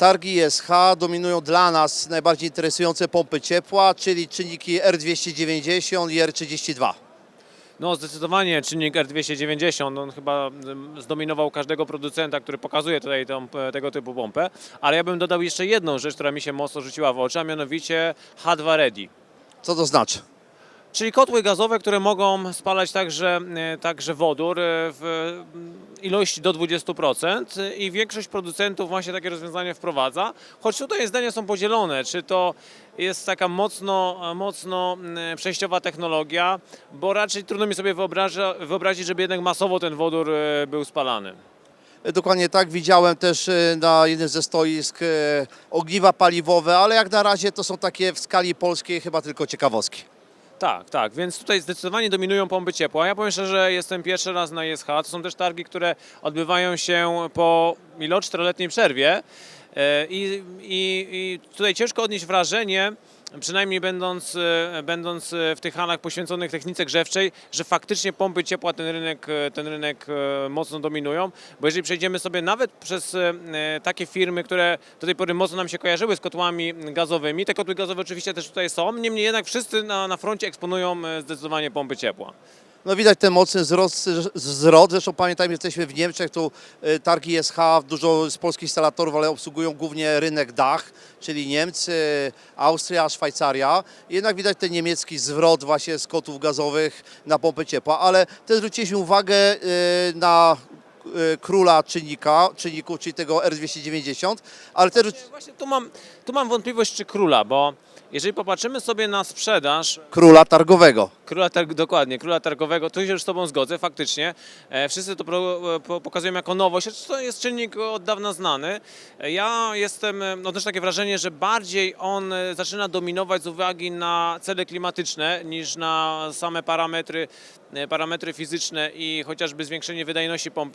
Targi ISH dominują dla nas najbardziej interesujące pompy ciepła, czyli czynniki R290 i R32. No zdecydowanie czynnik R290, on chyba mm, zdominował każdego producenta, który pokazuje tutaj tą, e, tego typu pompę, ale ja bym dodał jeszcze jedną rzecz, która mi się mocno rzuciła w oczy, a mianowicie H2 Ready. Co to znaczy? Czyli kotły gazowe, które mogą spalać także, e, także wodór e, w ilości do 20% i większość producentów właśnie takie rozwiązanie wprowadza. Choć tutaj zdania są podzielone, czy to jest taka mocno, mocno mm, przejściowa technologia, bo raczej trudno mi sobie wyobrazić, żeby jednak masowo ten wodór e, był spalany. Dokładnie tak, widziałem też e, na jednym ze stoisk e, ogniwa paliwowe, ale jak na razie to są takie w skali polskiej chyba tylko ciekawostki. Tak, tak, więc tutaj zdecydowanie dominują pompy ciepła. Ja powiem szczerze, że jestem pierwszy raz na ISH. To są też targi, które odbywają się po ilo czteroletniej przerwie E, I, i, i tutaj ciężko odnieść wrażenie, przynajmniej będąc, e, będąc e, w tych halach poświęconych technice grzewczej, że faktycznie pompy ciepła ten rynek, e, ten rynek mocno dominują, bo jeżeli przejdziemy sobie nawet przez takie firmy, które do tej pory mocno nam się kojarzyły z kotłami gazowymi, te kotły gazowe oczywiście też tutaj są, niemniej jednak wszyscy na, na froncie eksponują zdecydowanie pompy ciepła. No widać ten mocny wzrost, wzrost. zresztą pamiętajmy, jesteśmy w Niemczech, tu e, targi ISH, dużo z polskich instalatorów, ale obsługują głównie rynek Dach, czyli Niemcy, Austria, Szwajcaria. Jednak widać ten niemiecki zwrot właśnie z kotów gazowych na pompę ciepła, ale też zwróciliśmy uwagę e, na e, króla czynnika, czynniku, czyli tego R290, ale też Właśnie tu mam, tu mam wątpliwość, czy króla, bo jeżeli popatrzymy sobie na sprzedaż króla targowego. Króla targ, dokładnie, króla targowego, tu się już z Tobą zgodzę, faktycznie. E, wszyscy to pokazują jako nowość, to jest czynnik od dawna znany. E, ja jestem, e, no też takie wrażenie, że bardziej on zaczyna dominować z uwagi na cele klimatyczne niż na same parametry, parametry fizyczne i chociażby zwiększenie wydajności pomp,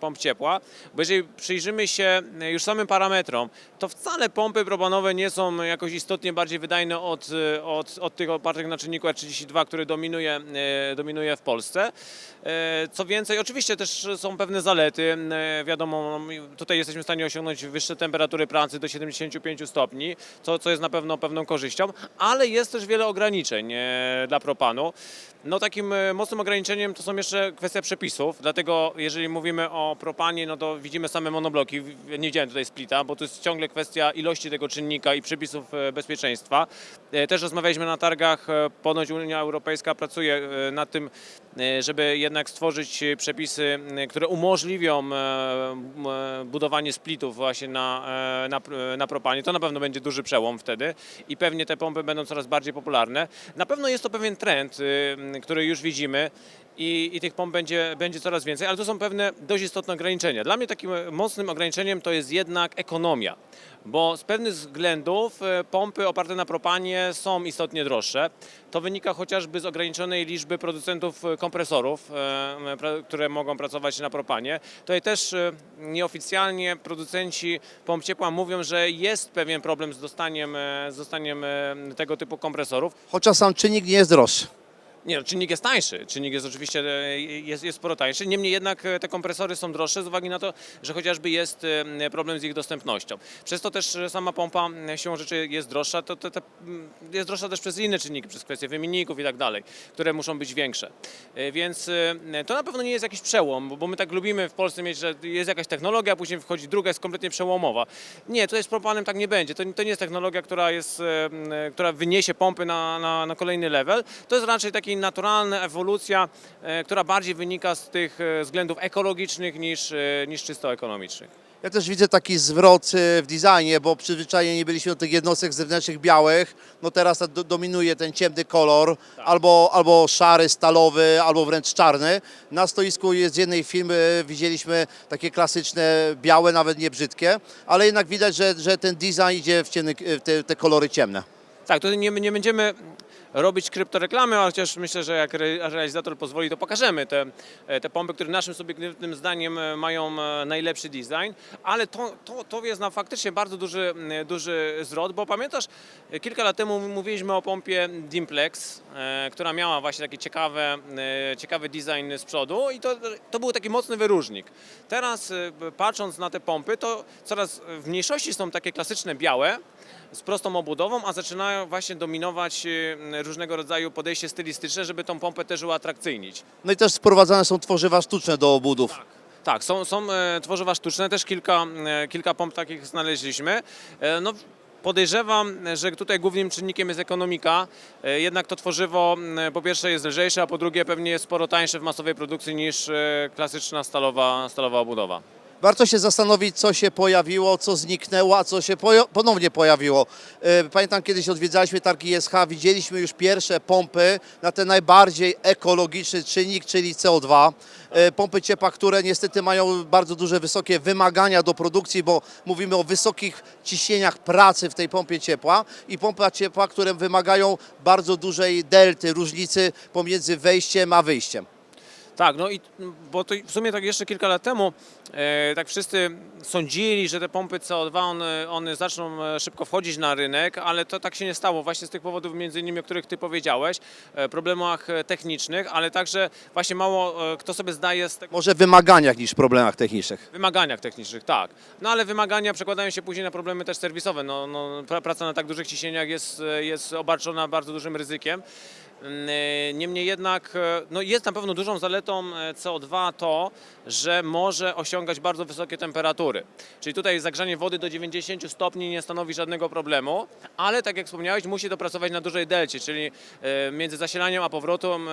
pomp ciepła. Bo jeżeli przyjrzymy się już samym parametrom, to wcale pompy propanowe nie są jakoś istotnie bardziej wydajne od, od, od tych opartych na czynniku R32, który dominuje, e, dominuje w Polsce. E, Co więcej, oczywiście też są pewne zalety. E, Wiadomo, tutaj jesteśmy w stanie osiągnąć wyższe temperatury pracy do 75 stopni, co, co jest na pewno pewną korzyścią, ale jest też wiele ograniczeń dla propanu. No takim e, mocnym ograniczeniem to są jeszcze kwestia przepisów, dlatego jeżeli mówimy o propanie, no to widzimy same monobloki. Nie widziałem tutaj splita, bo to jest ciągle kwestia ilości tego czynnika i przepisów e, bezpieczeństwa. E, Też rozmawialiśmy na targach, ponoć Unia Europejska pracuje nad tym, żeby jednak stworzyć przepisy, które umożliwią budowanie splitów właśnie na, na, na propanie. To na pewno będzie duży przełom wtedy i pewnie te pompy będą coraz bardziej popularne. Na pewno jest to pewien trend, m, który już widzimy. I, I tych pomp będzie, będzie coraz więcej, ale to są pewne dość istotne ograniczenia. Dla mnie takim mocnym ograniczeniem to jest jednak ekonomia, bo z pewnych względów e, pompy oparte na propanie są istotnie droższe. To wynika chociażby z ograniczonej liczby producentów e, kompresorów, e, które mogą pracować na propanie. Tutaj też nieoficjalnie producenci pomp ciepła mówią, że jest pewien problem z dostaniem, z dostaniem tego typu kompresorów. Chociaż sam czynnik nie jest droższy. Nie, no, czynnik jest tańszy. Czynnik jest oczywiście e, jest, jest sporo tańszy. Niemniej jednak e, te kompresory są droższe z uwagi na to, że chociażby jest e, problem z ich dostępnością. Przez to też sama pompa siłą rzeczy jest droższa. To, to, to mm, jest droższa też przez inne czynniki, przez kwestie wymienników i tak dalej, które muszą być większe. Więc to na pewno nie jest jakiś przełom, bo- my tak lubimy w Polsce mieć, że jest jakaś technologia, a później wchodzi druga, jest kompletnie przełomowa. Nie, tutaj z propanem tak nie będzie. To, to nie jest technologia, która, jest, która wyniesie pompy na, na, na kolejny level. To jest raczej naturalna ewolucja, e, która bardziej wynika z tych e, względów ekologicznych niż, e, niż czysto ekonomicznych. Ja też widzę taki zwrot w designie, bo przyzwyczajeni byliśmy do tych jednostek zewnętrznych białych. No teraz do- dominuje ten ciemny kolor, albo, albo szary, stalowy, albo wręcz czarny. Na stoisku jest z jednej firmy, widzieliśmy takie klasyczne, białe, nawet nie brzydkie, ale jednak widać, że, że ten design idzie w, ciemny, w te, te kolory ciemne. Tak, tutaj nie, nie będziemy robić kryptoreklamy, ale chociaż myślę, że jak re- realizator pozwoli, to pokażemy te, e, te pompy, które naszym subiektywnym zdaniem e, mają e, najlepszy design, ale to, to, to jest nam faktycznie bardzo duży, duży zwrot, bo pamiętasz, kilka lat temu mówiliśmy o pompie Dimplex, która miała właśnie taki ciekawe, ciekawy design z przodu i to, to był taki mocny wyróżnik. Teraz patrząc na te pompy, to coraz w mniejszości są takie klasyczne białe, z prostą obudową, a zaczynają właśnie dominować e, różnego rodzaju podejście stylistyczne, żeby tą pompę też uatrakcyjnić. No i też sprowadzane są tworzywa sztuczne do obudów. Tak, są, są e, tworzywa sztuczne, też kilka, e, kilka pomp takich znaleźliśmy. E, no, podejrzewam, że tutaj głównym czynnikiem jest ekonomika. Jednak to tworzywo po pierwsze jest lżejsze, a po drugie pewnie jest sporo tańsze w masowej produkcji niż klasyczna stalowa, stalowa obudowa. Warto się zastanowić, co się pojawiło, co zniknęło, a co się ponownie pojawiło. E, Pamiętam, kiedyś odwiedzaliśmy targi ISH, widzieliśmy już pierwsze pompy na ten najbardziej ekologiczny czynnik, czyli CO2. E, Pompy ciepła, które niestety mają bardzo duże, wysokie wymagania do produkcji, bo mówimy o wysokich ciśnieniach pracy w tej pompie ciepła i pompa ciepła, które wymagają bardzo dużej delty, różnicy pomiędzy wejściem a wyjściem. Tak, no i bo to w sumie tak jeszcze kilka lat temu e, tak wszyscy sądzili, że te pompy CO2 one, one zaczną e, szybko wchodzić na rynek, ale to tak się nie stało właśnie z tych powodów między innymi, o których ty powiedziałeś, e, problemach e, technicznych, ale także właśnie mało e, kto sobie zdaje z tego Może wymaganiach niż problemach technicznych. wymaganiach technicznych, tak. No ale wymagania przekładają się później na problemy też serwisowe. No, no, pra- praca na tak dużych ciśnieniach jest, e, jest obarczona bardzo dużym ryzykiem. E, Niemniej jednak e, no jest na pewno dużą zaletą e, CO2 to, że może osiągać bardzo wysokie temperatury. Czyli tutaj zagrzanie wody do 90 stopni nie stanowi żadnego problemu, ale tak jak wspomniałeś, musi dopracować na dużej delcie, czyli e, między zasilaniem a powrotem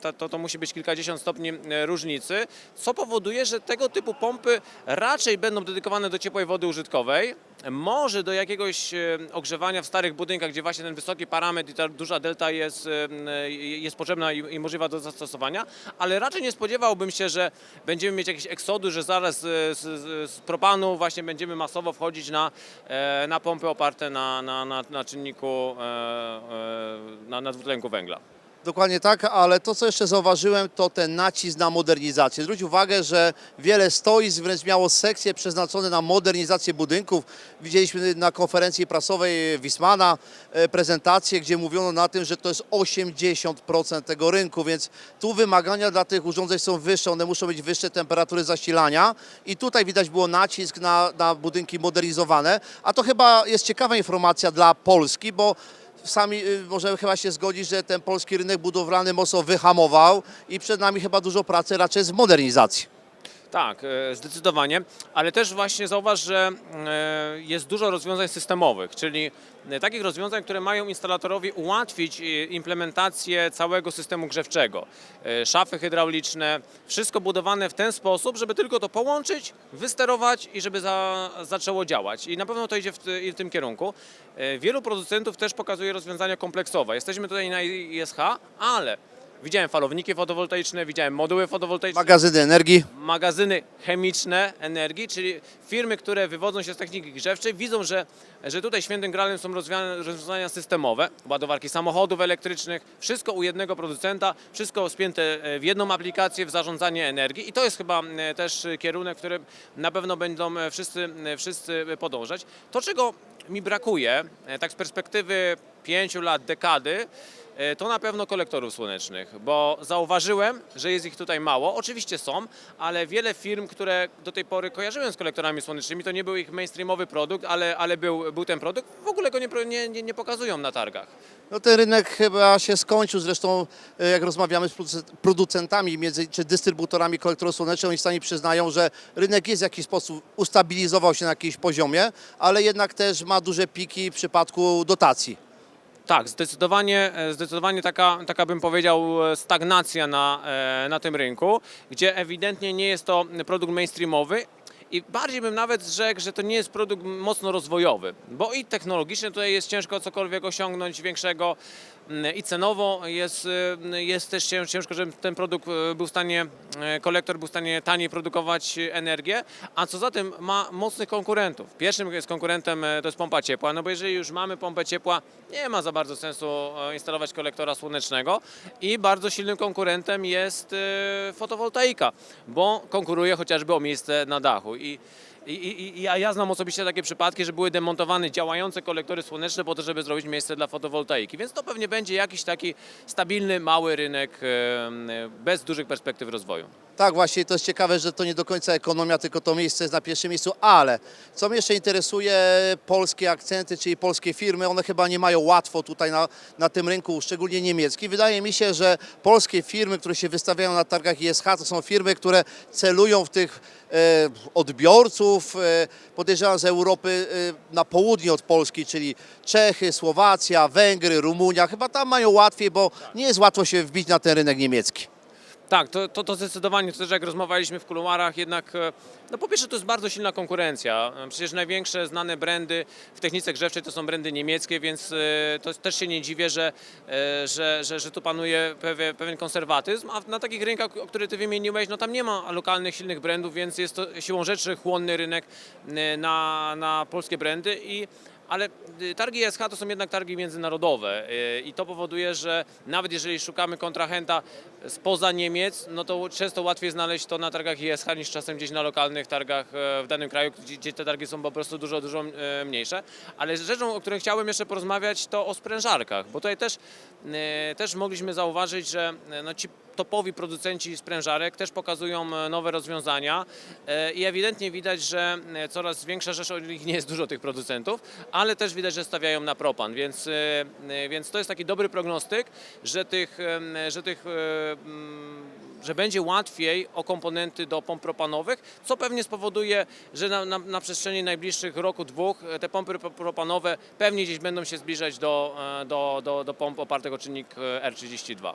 to, to, to musi być kilkadziesiąt stopni różnicy, co powoduje, że tego typu pompy raczej będą dedykowane do ciepłej wody użytkowej, może do jakiegoś e, ogrzewania w starych budynkach, gdzie właśnie ten wysoki parametr i ta duża delta jest, e, jest potrzebna i, możliwa do zastosowania, ale raczej nie spodziewałbym się, że będziemy mieć jakieś eksody, że zaraz z, z, z propanu właśnie będziemy masowo wchodzić na, e, na pompy oparte na, na, na, na czynniku e, e, na, na dwutlenku węgla. Dokładnie tak, ale to co jeszcze zauważyłem to ten nacisk na modernizację. Zwróć uwagę, że wiele stoisk wręcz miało sekcje przeznaczone na modernizację budynków. Widzieliśmy na konferencji prasowej Wismana e, prezentację, gdzie mówiono na tym, że to jest 80% tego rynku, więc tu wymagania dla tych urządzeń są wyższe, one muszą mieć wyższe temperatury zasilania i tutaj widać było nacisk na, na budynki modernizowane, a to chyba jest ciekawa informacja dla Polski, bo sami y, możemy chyba się zgodzić, że ten polski rynek budowlany mocno wyhamował i przed nami chyba dużo pracy raczej z modernizacji. Tak, e, zdecydowanie, ale też właśnie zauważ, że e, jest dużo rozwiązań systemowych, czyli e, takich rozwiązań, które mają instalatorowi ułatwić implementację całego systemu grzewczego. Szafy hydrauliczne, wszystko budowane w ten sposób, żeby tylko to połączyć, wysterować i żeby za, zaczęło działać. I na pewno to idzie w, w tym kierunku. Wielu producentów też pokazuje rozwiązania kompleksowe. Jesteśmy tutaj na ISH, ale widziałem falowniki fotowoltaiczne, widziałem moduły fotowoltaiczne Magazyny energii. magazyny chemiczne energii, czyli firmy, które wywodzą się z techniki grzewczej, widzą, że, że tutaj świętym gralem są rozwiązania, rozwiązania systemowe, ładowarki samochodów elektrycznych, wszystko u jednego producenta, wszystko spięte e, w jedną aplikację w zarządzanie energii i to jest chyba e, też kierunek, w którym na pewno będą e, wszyscy, e, wszyscy podążać. To, czego mi brakuje, e, tak z perspektywy pięciu lat, dekady, to na pewno kolektorów słonecznych, bo zauważyłem, że jest ich tutaj mało. Oczywiście są, ale wiele firm, które do tej pory kojarzyłem z kolektorami słonecznymi, to nie był ich mainstreamowy produkt, ale, ale był, był ten produkt, w ogóle go nie, nie, nie, pokazują na targach. No ten rynek chyba się skończył, zresztą e, jak rozmawiamy z produce- producentami między, czy dystrybutorami kolektorów słonecznych, oni sami przyznają, że rynek jest w jakiś sposób ustabilizował się na jakimś poziomie, ale jednak też ma duże piki w przypadku dotacji. Tak, zdecydowanie, e, zdecydowanie taka, taka bym powiedział e, stagnacja na, e, na tym rynku, gdzie ewidentnie nie jest to produkt mainstreamowy i bardziej bym nawet rzekł, że to nie jest produkt mocno rozwojowy, bo i technologicznie tutaj jest ciężko cokolwiek osiągnąć większego. Mm, I cenowo jest, y, jest też cię- ciężko, żeby ten produkt y, był w stanie, y, kolektor był w stanie taniej produkować y, energię, a co za tym ma mocnych konkurentów. Pierwszym jest konkurentem y, to jest pompa ciepła, no bo jeżeli już mamy pompę ciepła, nie ma za bardzo sensu y, instalować kolektora słonecznego i bardzo silnym konkurentem jest y, fotowoltaika, bo konkuruje chociażby o miejsce na dachu. I i, i, i ja, ja znam osobiście takie przypadki, że były demontowane działające kolektory słoneczne po to, żeby zrobić miejsce dla fotowoltaiki. Więc to pewnie będzie jakiś taki stabilny, mały rynek bez dużych perspektyw rozwoju. Tak, właśnie to jest ciekawe, że to nie do końca ekonomia, tylko to miejsce jest na pierwszym miejscu, ale co mnie jeszcze interesuje, polskie akcenty, czyli polskie firmy, one chyba nie mają łatwo tutaj na, na tym rynku, szczególnie niemiecki. Wydaje mi się, że polskie firmy, które się wystawiają na targach ISH, to są firmy, które celują w tych e, odbiorców, e, podejrzewam z Europy e, na południe od Polski, czyli Czechy, Słowacja, Węgry, Rumunia. Chyba tam mają łatwiej, bo nie jest łatwo się wbić na ten rynek niemiecki. Tak, to, to, to zdecydowanie, to też jak rozmawialiśmy w kuluarach, jednak, e, no po pierwsze to jest bardzo silna konkurencja. E, Przecież największe znane brandy w technice grzewczej to są brandy niemieckie, więc e, to też się nie dziwię, że, że, że, że tu panuje pewien, pewien konserwatyzm, a na takich rynkach, które ty wymieniłeś, no tam nie ma lokalnych silnych brandów, więc jest to siłą rzeczy chłonny rynek na, na polskie brandy i ale y, targi ESH to są jednak targi międzynarodowe y, i to powoduje, że nawet jeżeli szukamy kontrahenta spoza Niemiec, no to często łatwiej znaleźć to na targach ESH niż czasem gdzieś na lokalnych targach e, w danym kraju, gdzie, te targi są po prostu dużo, dużo e, mniejsze. Ale rzeczą, o której chciałem jeszcze porozmawiać, to o sprężarkach, bo tutaj też, e, też mogliśmy zauważyć, że e, no, ci topowi producenci sprężarek też pokazują e, nowe rozwiązania e, i ewidentnie widać, że e, coraz większa rzecz, o nich nie jest dużo tych producentów, ale też widać, że stawiają na propan, więc, więc to jest taki dobry prognostyk, że tych, że tych że będzie łatwiej o komponenty do pomp propanowych, co pewnie spowoduje, że na, na, na przestrzeni najbliższych roku, dwóch te pompy pro- propanowe pewnie gdzieś będą się zbliżać do, do, do, do pomp opartych o czynnik e, R32.